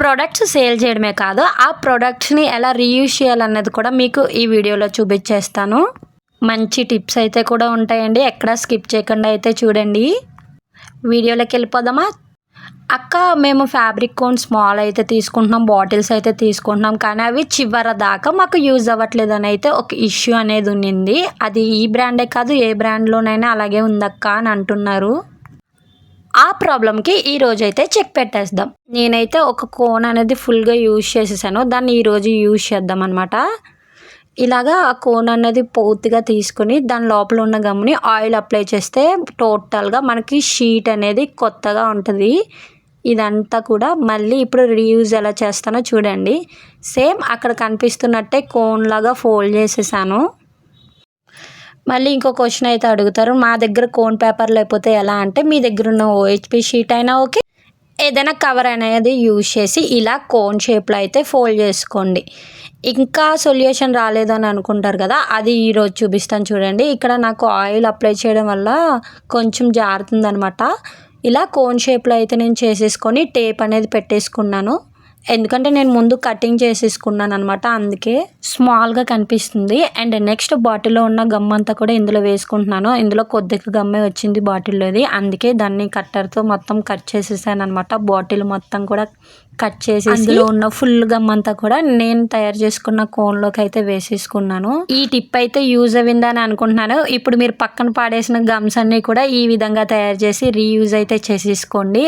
Products sale చేయడమే కాదు ఆ ప్రొడక్ట్స్ని ఎలా రీయూజ్ చేయాలన్నది కూడా మీకు ఈ వీడియోలో చూపించేస్తాను. మంచి టిప్స్ అయితే కూడా ఉంటాయండి. ఎక్కడా స్కిప్ చేయకుండా అయితే చూడండి. వీడియోలోకి వెళ్ళిపోదామా? అక్క మేము ఫ్యాబ్రిక్ కోన్ స్మాల్ అయితే తీసుకుంటున్నాం బాటిల్స్ అయితే తీసుకుంటున్నాం కానీ అవి చివర దాకా మాకు యూజ్ అవ్వట్లేదు అని అయితే ఒక ఇష్యూ అనేది ఉన్నింది. అది ఈ బ్రాండే కాదు ఏ బ్రాండ్లోనైనా అలాగే ఉందక్క అని అంటున్నారు. ఆ ప్రాబ్లంకి ఈ రోజు అయితే చెక్ పెట్టేద్దాం. నేనైతే ఒక కోన్ అనేది ఫుల్గా యూజ్ చేసేసాను. దాన్ని ఈరోజు యూజ్ చేద్దాం అనమాట ఇలాగా ఆ కోన్ అనేది పూర్తిగా తీసుకుని దాని లోపల ఉన్న గమ్ని ఆయిల్ అప్లై చేస్తే టోటల్గా మనకి షీట్ అనేది కొత్తగా ఉంటుంది. ఇదంతా కూడా మళ్ళీ ఇప్పుడు రీయూజ్ ఎలా చేస్తానో చూడండి. సేమ్ అక్కడ కనిపిస్తున్నట్టే కోన్ లాగా ఫోల్డ్ చేసేసాను. మళ్ళీ ఇంకో క్వశ్చన్ అయితే అడుగుతారు. మా దగ్గర కోన్ పేపర్ లేకపోతే ఎలా అంటే మీ దగ్గర ఉన్న ఓహెచ్పి షీట్ అయినా ఓకే. ఏదైనా కవర్ అనేది యూజ్ చేసి ఇలా కోన్ షేప్లో అయితే ఫోల్డ్ చేసుకోండి. ఇంకా సొల్యూషన్ రాలేదని అనుకుంటారు కదా అది ఈరోజు చూపిస్తాను చూడండి. ఇక్కడ నాకు ఆయిల్ అప్లై చేయడం వల్ల కొంచెం జారుతుందనమాట ఇలా కోన్ షేప్లో అయితే నేను చేసేసుకొని టేప్ అనేది పెట్టేసుకున్నాను. ఎందుకంటే నేను ముందు కటింగ్ చేసేసుకున్నాను అనమాట అందుకే స్మాల్గా కనిపిస్తుంది. అండ్ నెక్స్ట్ బాటిల్లో ఉన్న గమ్ అంతా కూడా ఇందులో వేసుకుంటున్నాను. ఇందులో కొద్దిగా గమ్మే వచ్చింది బాటిల్లోది అందుకే దాన్ని కట్టర్తో మొత్తం కట్ చేసేసాను అనమాట బాటిల్ మొత్తం కూడా కట్ చేసి అందులో ఉన్న ఫుల్ గమ్ అంతా కూడా నేను తయారు చేసుకున్న కోన్లోకి అయితే వేసేసుకున్నాను. ఈ టిప్ అయితే యూజ్ అయిందని అనుకుంటున్నాను. ఇప్పుడు మీరు పక్కన పాడేసిన గమ్స్ అన్ని కూడా ఈ విధంగా తయారు చేసి రీయూజ్ అయితే చేసేసుకోండి.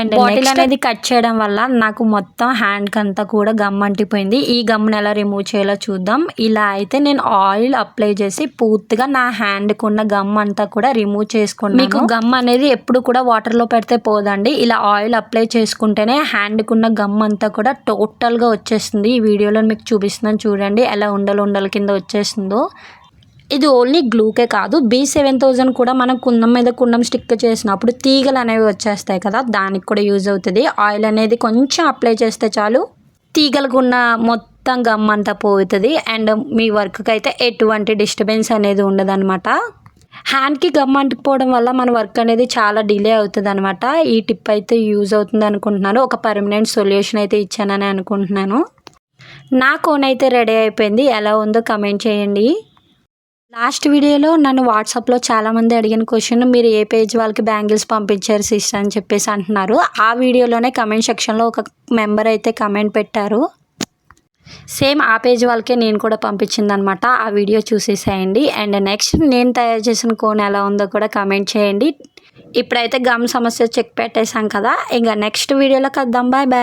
అండ్ బాటిల్ అనేది కట్ చేయడం వల్ల నాకు మొత్తం హ్యాండ్కి అంతా కూడా గమ్ అంటిపోయింది. ఈ గమ్ని ఎలా రిమూవ్ చేయాలో చూద్దాం. ఇలా అయితే నేను ఆయిల్ అప్లై చేసి పూర్తిగా నా హ్యాండ్కి ఉన్న గమ్ అంతా కూడా రిమూవ్ చేసుకోండి మీకు గమ్ అనేది ఎప్పుడు కూడా వాటర్లో పెడితే పోదండి. ఇలా ఆయిల్ అప్లై చేసుకుంటేనే హ్యాండ్కి ఉన్న గమ్ అంతా కూడా టోటల్గా వచ్చేస్తుంది. ఈ వీడియోలో మీకు చూపిస్తున్నాను చూడండి. ఎలా ఉండలు ఉండల కింద వచ్చేస్తుందో. ఇది ఓన్లీ గ్లూకే కాదు. బీ సెవెన్ థౌజండ్ కూడా మనం కుందం మీద కుండం స్టిక్ చేసినప్పుడు తీగలు అనేవి వచ్చేస్తాయి కదా దానికి కూడా యూజ్ అవుతుంది. ఆయిల్ అనేది కొంచెం అప్లై చేస్తే చాలు తీగలకున్న మొత్తం గమ్ అంతా పోతుంది. అండ్ మీ వర్క్కి అయితే ఎటువంటి డిస్టర్బెన్స్ అనేది ఉండదన్నమాట. హ్యాండ్కి గమ్ అంటుకుపోవడం వల్ల మన వర్క్ అనేది చాలా డిలే అవుతుంది అనమాట ఈ టిప్ అయితే యూజ్ అవుతుంది అనుకుంటున్నాను. ఒక పర్మనెంట్ సొల్యూషన్ అయితే ఇచ్చానని అనుకుంటున్నాను. నా కోన్ అయితే రెడీ అయిపోయింది. ఎలా ఉందో కమెంట్ చేయండి. లాస్ట్ వీడియోలో నన్ను వాట్సాప్లో చాలామంది అడిగిన క్వశ్చన్ మీరు ఏ పేజ్ వాళ్ళకి బ్యాంగిల్స్ పంపించారు సిస్టర్ అని చెప్పేసి అంటున్నారు. ఆ వీడియోలోనే కమెంట్ సెక్షన్లో ఒక మెంబర్ అయితే కమెంట్ పెట్టారు. సేమ్ ఆ పేజ్ వాళ్ళకే నేను కూడా పంపించిందనమాట. ఆ వీడియో చూసేసేయండి. అండ్ నెక్స్ట్ నేను తయారు చేసిన కోన్ ఎలా ఉందో కూడా కమెంట్ చేయండి. ఇప్పుడైతే గమ్ సమస్య చెక్ పెట్టేశాం కదా. ఇంకా నెక్స్ట్ వీడియోలో కద్దాం బాయ్ బాయ్.